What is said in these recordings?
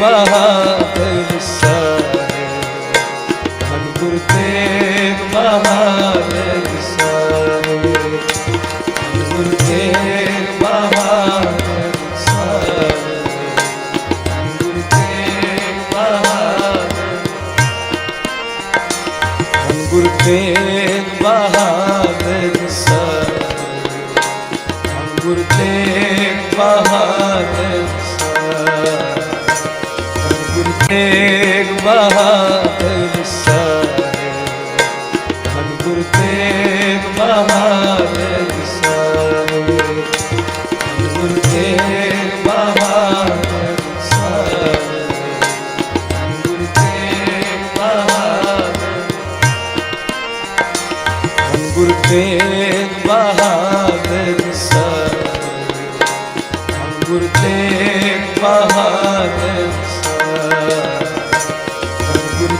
ਬਾਤ ਗੁੱਸਾ ਹੈ ਹਨ ਗੁਰ ਤੇਗ ਬਾਬਾ ਨੇ ਗੁੱਸਾ ਹੈ ਗੁਰ ਤੇਗ ਬਾਬਾ ਨੇ ਗੁੱਸਾ ਹੈ ਗੁਰ ਤੇਗ ਬਾਬਾ ਹਨ ਗੁਰ ਤੇਗ ਮਹਾਨ ਵਿਸਾਰੇ ਧੰਨ ਗੁਰ ਤੇਗ ਮਹਾਨ ਵਿਸਾਰੇ ਧੰਨ ਗੁਰ ਤੇਗ ਮਹਾਨ ਵਿਸਾਰੇ ਧੰਨ ਗੁਰ ਤੇਗ ਮਹਾਨ ਧੰਨ ਗੁਰ ਤੇਗ ਮਹਾਨ ਵਿਸਾਰੇ ਧੰਨ ਗੁਰ ਤੇਗ ਮਹਾਨ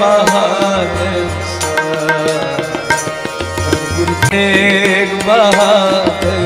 ਬਹਾਦਰ ਸਾ ਗੁਰ ਤੇਗ ਬਹਾਦਰ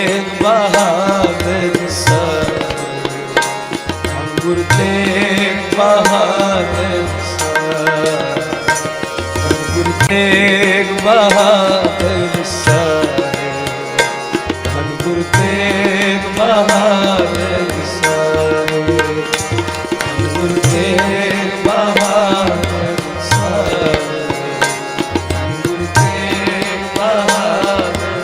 ਤੇਗ ਬਹਾਦਰ ਸਾਹਿਬ। ਧੰਨ ਗੁਰੂ ਤੇਗ ਬਹਾਦਰ ਸਾਹਿਬ। ਧੰਨ ਗੁਰੂ ਤੇਗ ਬਹਾਦਰ ਸਾਹਿਬ ਧੰਨ ਗੁਰੂ ਤੇਗ ਬਹਾਦਰ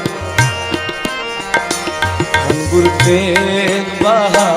ਧੰਨ ਗੁਰੂ ਤੇਗ ਬਹਾਦਰ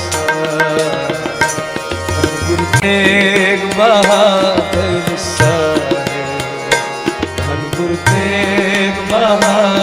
ਤੇਗ ਬਹਾਦਰ ਸਾਹਿਬ ਧੰਨ ਗੁਰੂ ਤੇਗ ਬਹਾਦਰ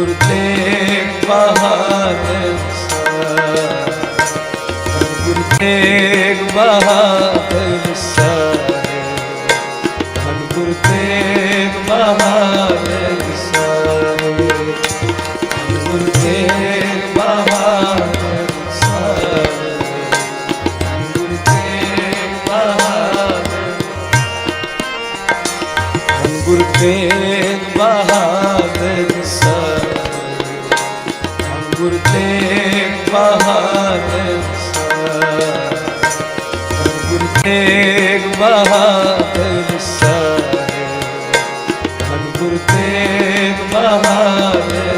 ਗੁਰੂ ਤੇਗ ਬਹਾਦਰ ਸਾਹਿਬ ਧੰਨ ਤੇਗ ਬਹਾਦਰ ਸਾਹਿਬ ਧੰਨ ਤੇਗ ਬਹਾਦਰ ਗੁਰਦੇਵ ਬਹਾਦਰ ਸਾਹਿਬ ਗੁਰਦੇਵ ਬਹਾਦਰ ਸਾਹਿਬ ਗੁਰਦੇਵ ਬਹਾਦਰ